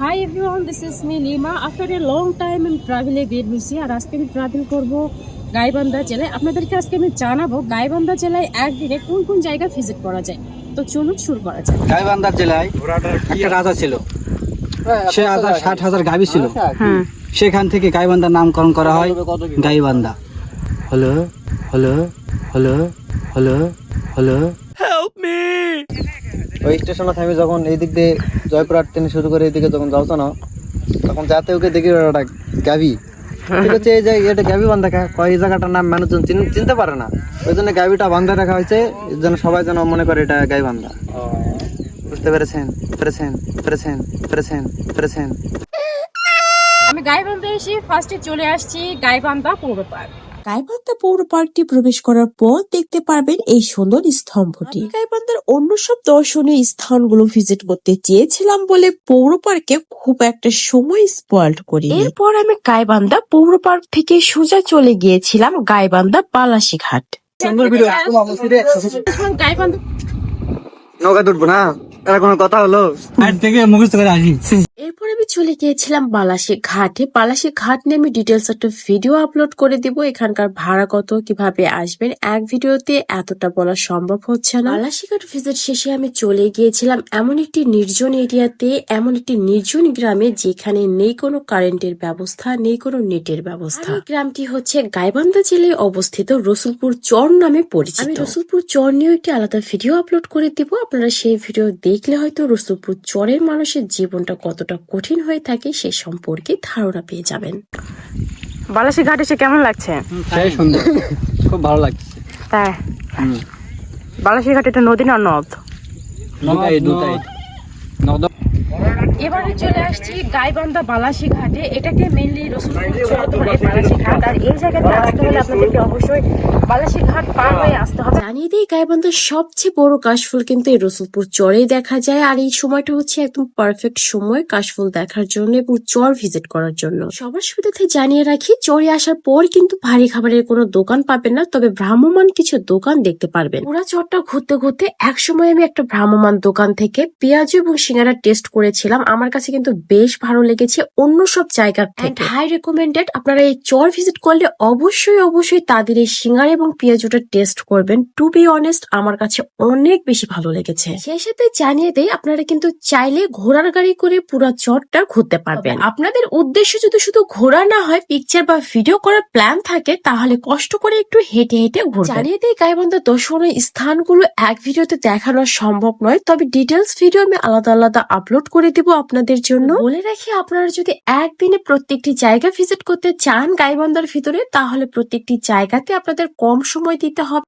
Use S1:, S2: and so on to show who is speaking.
S1: Hi everyone this is me Lima after a long time আমি ট্রাভেলে বের হয়েছি আর আজকে আমি ট্রাভেল করব গাইবান্ধা জেলায়। আপনাদেরকে আজকে আমি জানাব গাইবান্ধা জেলায় একদিনে কোন কোন জায়গা ভিজিট করা যায়। তো চলুন শুরু করা যায়
S2: গাইবান্ধার জেলায় একটা রাজা ছিল। সে রাজা ষাট হাজার গাভী ছিল। সেখান থেকে গাইবান্ধার নামকরণ করা হয় গাইবান্ধা। হলো হলো হলো হলো হলো
S3: ওই স্টেশনে থামি যখন এই দিক দিয়ে জয়পুরহাট ট্রেন শুরু করে এদিকে যখন যাও না তখন যাতে ওকে দেখি ওটা গাবি ঠিক আছে, এই যে এটা গাবি বান্ধা খা কয় এই জায়গাটার নাম মানুষজন চিন- চিনতে পারে না। ওই জন্য গাবিটা বান্ধা রাখা হয়েছে জন্য সবাই যেন মনে করে এটা গাই বান্ধা। বুঝতে পেরেছেন? পেরেছেন? পেরেছেন? পেরেছেন? পেরেছেন?
S1: আমি গাইবান্ধা এসে ফার্স্টে চলে আসছি গাইবান্ধা পৌর পার্ক
S4: গাইবান্ধা পৌর পার্কটি প্রবেশ করার পর দেখতে পারবেন এই সুন্দর স্তম্ভটি। আমি গাইবান্ধার অন্য সব দর্শনীয় স্থানগুলো ভিজিট করতে চেয়েছিলাম বলে পৌর পার্কে খুব একটা সময় স্পয়েল্ড করি এরপর আমি গাইবান্ধা পৌর পার্ক থেকে সোজা চলে গিয়েছিলাম গাইবান্ধা পালাশি ঘাট।
S3: সুন্দর ভিডিও
S1: গাইবান্ধা
S3: নৌকা তুটবো না? এরা কোনো কথা হলো?
S2: থেকে মুখস্থ করে আসি।
S4: চলে গিয়েছিলাম বালাসী ঘাটে। বালাসী ঘাট নিয়ে আমি ডিটেলস একটা ভিডিও আপলোড করে দিব। এখানকার ভাড়া কত, কীভাবে আসবেন, এক ভিডিওতে এতটা বলা সম্ভব হচ্ছে না। বালাসী ঘাট ভিজিট শেষে আমি চলে গিয়েছিলাম এমন একটি নির্জন এরিয়াতে, এমন একটি নির্জন গ্রামে যেখানে নেই কোনো কারেন্টের ব্যবস্থা, নেই কোনো নেটের ব্যবস্থা। গ্রামটি হচ্ছে গাইবান্ধা জেলায় অবস্থিত রসুলপুর চর নামে পরিচিত। আমি রসুলপুর চর নিয়েও একটি আলাদা ভিডিও আপলোড করে দিব। আপনারা সেই ভিডিও দেখলে হয়তো রসুলপুর চরের মানুষের জীবনটা কতটা কঠিন হয়ে থাকে সে সম্পর্কে ধারণা পেয়ে যাবেন।
S5: বালাসি ঘাট এসে কেমন লাগছে?
S2: সুন্দর খুব ভালো লাগছে।
S5: তাই? বালাসি ঘাট এটা নদী না নদ?
S2: নদ দুটাই। নদ
S1: এবারে চলে আসছি গাইবান্ধা বালাসী ঘাটে। এটাকে মেনলি রসুলপুর বালাসী ঘাট। আর এই জায়গাতে আসতে হলে আপনাদেরকে অবশ্যই ঘাট পার হয়ে আসতে হবে।
S4: জানিয়ে দিই, গাইবান্ধার সবচেয়ে বড় কাশফুল কিন্তু এই রসুলপুর চরেই দেখা যায়। আর এই সময়টা হচ্ছে একদম পারফেক্ট সময় কাশফুল দেখার জন্য এবং চর ভিজিট করার জন্য। সবার সুবিধাতে জানিয়ে রাখি, চরে আসার পর কিন্তু ভারী খাবারের কোনো দোকান পাবেন না, তবে ভ্রাম্যমান কিছু দোকান দেখতে পারবেন। পুরা চরটা ঘুরতে ঘুরতে এক সময় আমি একটা ভ্রাম্যমান দোকান থেকে পেঁয়াজ এবং সিঙ্গারা টেস্ট করেছিলাম। আমার কাছে কিন্তু বেশ ভালো লেগেছে অন্য সব জায়গার থেকে। হাই রেকমেন্ডেড আপনারা এই চর ভিজিট করলে অবশ্যই অবশ্যই তাদের এই সিঙ্গারা এবং পেঁয়াজুটা টেস্ট করবেন। টু বি অনেস্ট আমার কাছে অনেক বেশি ভালো লেগেছে। সেই সাথে জানিয়ে দেই আপনারা কিন্তু চাইলে ঘোড়ার গাড়ি করে পুরো চরটা ঘুরতে পারবেন। আপনাদের উদ্দেশ্য যদি শুধু ঘোরা না হয় পিকচার বা ভিডিও করার প্ল্যান থাকে তাহলে কষ্ট করে একটু হেঁটে হেঁটে ঘুরবেন। জানিয়ে দিই গাইবন্ধ দর্শনীয় স্থানগুলো এক ভিডিওতে দেখানো সম্ভব নয় তবে ডিটেলস ভিডিও আমি আলাদা আলাদা আপলোড করে দিব আপনাদের জন্য। বলে রাখি, আপনারা যদি একদিনে প্রত্যেকটি জায়গা ভিজিট করতে চান গাইবান্ধার ভিতরে, তাহলে প্রত্যেকটি জায়গাতে আপনাদের কম সময় দিতে হবে।